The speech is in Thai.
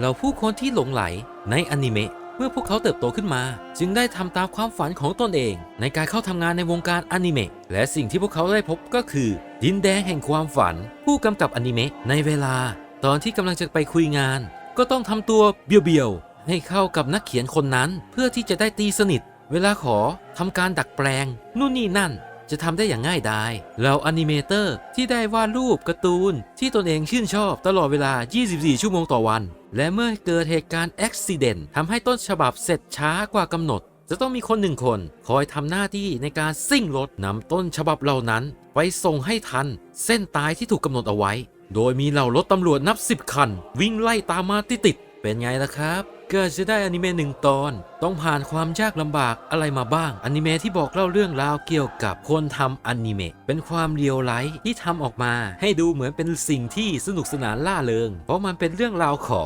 เราผู้คนที่หลงไหลในอนิเมะเมื่อพวกเขาเติบโตขึ้นมา จึงได้ทำตามความฝันของตนเอง ในการเข้าทำงานในวงการอนิเมะและสิ่งที่พวกเขาได้พบก็คือ ดินแดงแห่งความฝัน ผู้กำกับอนิเมะในเวลา ตอนที่กำลังจะไปคุยงาน ก็ต้องทำตัวเบียวๆให้เข้ากับนักเขียนคนนั้น เพื่อที่จะได้ตีสนิท เวลาขอทำการดักแปลง นู่นนี่นั่น จะทำได้อย่างง่ายดายเราอนิเมเตอร์ที่ได้วาดรูปการ์ตูนที่ตนเองชื่นชอบตลอดเวลา 24 ชั่วโมงต่อวัน และเมื่อเกิดเหตุการณ์อุบิเหตุทำให้ต้นฉบับเสร็จช้ากว่ากำหนด จะต้องมีคนหนึ่งคน คอยทำหน้าที่ในการซิ่งรถนำต้นฉบับเหล่านั้น ไปส่งให้ทัน เส้นตายที่ถูกกำหนดเอาไว้ โดยมีเหล่ารถตำรวจนับ10คัน วิ่งไล่ตามมาติดๆเป็นไงล่ะครับเกิดจะได้อนิเมะหนึ่งตอน ต้องผ่านความยากลำบากอะไรมาบ้าง อนิเมะที่บอกเล่าเรื่องราวเกี่ยวกับคนทำอนิเมะเป็นความเรียวไลท์ที่ทำออกมา ให้ดูเหมือนเป็นสิ่งที่สนุกสนานล่าเริง เพราะมันเป็นเรื่องราวของ